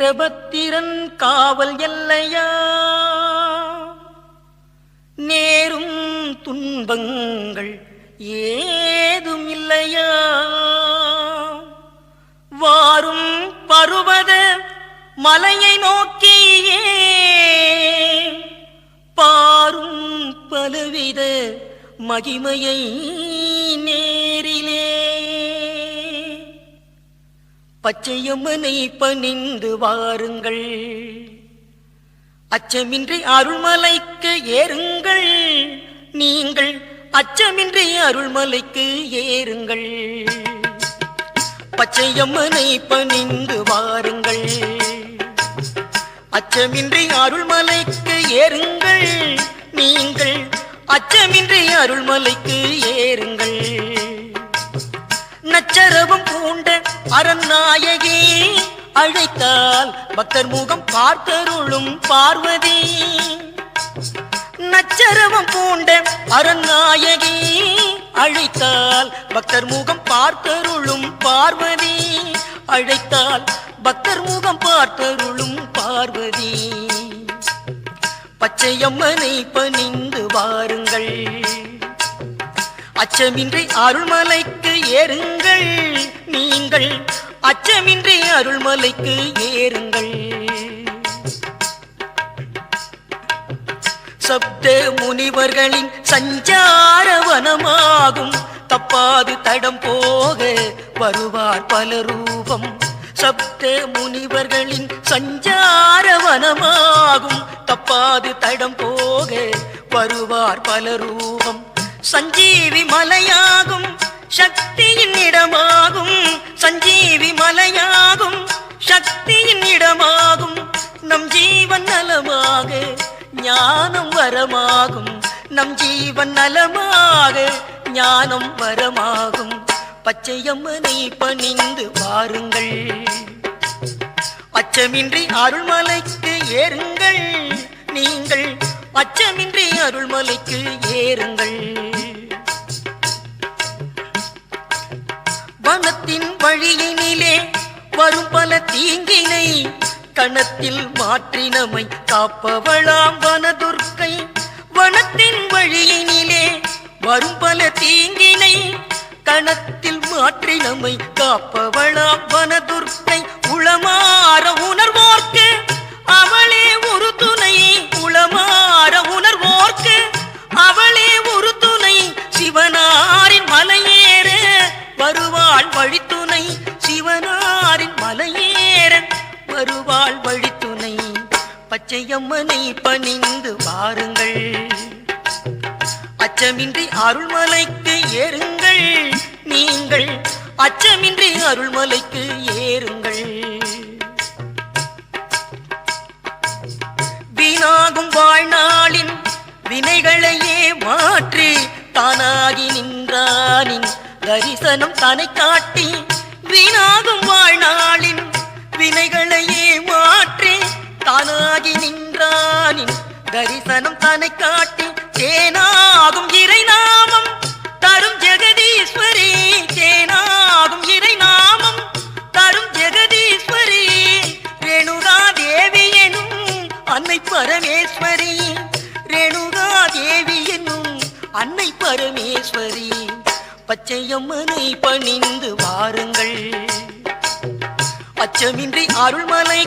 வீரபத்திரன் காவல் எல்லையா? நேரும் துன்பங்கள் ஏதும் இல்லையா? வாரும் பருவத மலையை நோக்கியே பாரும் பலவித மகிமையை பச்சையம்மனை பணிந்து வாருங்கள். அச்சமின்றி அருள்மலைக்கு ஏறுங்கள். நீங்கள் அச்சமின்றி அருள்மலைக்கு ஏறுங்கள். பச்சையம்மனை பணிந்து வாருங்கள். அச்சமின்றி அருள்மலைக்கு ஏறுங்கள். நீங்கள் அச்சமின்றி அருள்மலைக்கு ஏறுங்கள். நச்சரவும் அரண்நாயகி அழைத்தால் பக்தர் முகம் பார்த்தருளும் பார்வதி. நச்சரவம் பூண்ட அரண்நாயகி அழைத்தால் பக்தர் முகம் பார்த்தருளும் பார்வதி. அழைத்தால் பக்தர் முகம் பார்த்தருளும் பார்வதி. பச்சையம்மனை பணிந்து வாருங்கள். அச்சமின்றி அருள்மலைக்கு ஏறுங்கள். நீங்கள் அச்சமின்றி அருள்மலைக்கு ஏறுங்கள். சப்த முனிவர்களின் சஞ்சார வனமாகும். தப்பாது தடம் போக வருவார் பல ரூபம். சப்த முனிவர்களின் சஞ்சார வனமாகும். தப்பாது தடம் போக வருவார் பல ரூபம். சஞ்சீவி மலையாகும் சக்தியின் இடமாகும் சஞ்சீவி மலையாகும் சக்தியின் இடமாகும். நம் ஜீவன் நலமாக ஞானம் வரமாகும். நம் ஜீவன் நலமாக ஞானம் வரமாகும். பச்சையம்மனை பணிந்து வாருங்கள். அச்சமின்றி அருள்மலைக்கு ஏறுங்கள். நீங்கள் அச்சமின்றி அருள்மலைக்கு ஏறுங்கள். வரும் பல தீங்கினை கணத்தில் மாற்றினமை காப்பவளாம் வனதுர்க்கை. வனத்தின் வழியினிலே வரும் பல தீங்கினை கணத்தில் மாற்றினமை காப்பவளாம் வனதுர்க்கை. உளமாற உணர்வோர்க்கு வருவாள் வழித்துணை பச்சையம்மனை பணிந்து வாருங்கள். அச்சமின்றி அருள்மலைக்கு ஏறுங்கள். நீங்கள் அச்சமின்றி அருள்மலைக்கு ஏறுங்கள். வீணாகும் வாழ்நாளின் வினைகளையே மாற்றி தானாகி நின்றானின் தரிசனம் தனை காட்டி வீணாகும் வாழ்நாளின் வினைகளையே மாற்றி தானாகி நின்றானின் தரிசனம் தனை காட்டி தேனாகும் இறை நாமம் தரும் ஜெகதீஸ்வரி தேனாகும் இறை நாமம் தரும் ஜெகதீஸ்வரி ரேணுகா தேவி எனும் அன்னை பரமேஸ்வரி ரேணுகா தேவி எனும் அன்னை பரமேஸ்வரி. பச்சையம்மனை பணிந்து வாருங்கள். அச்சமின்றி அருள்மலை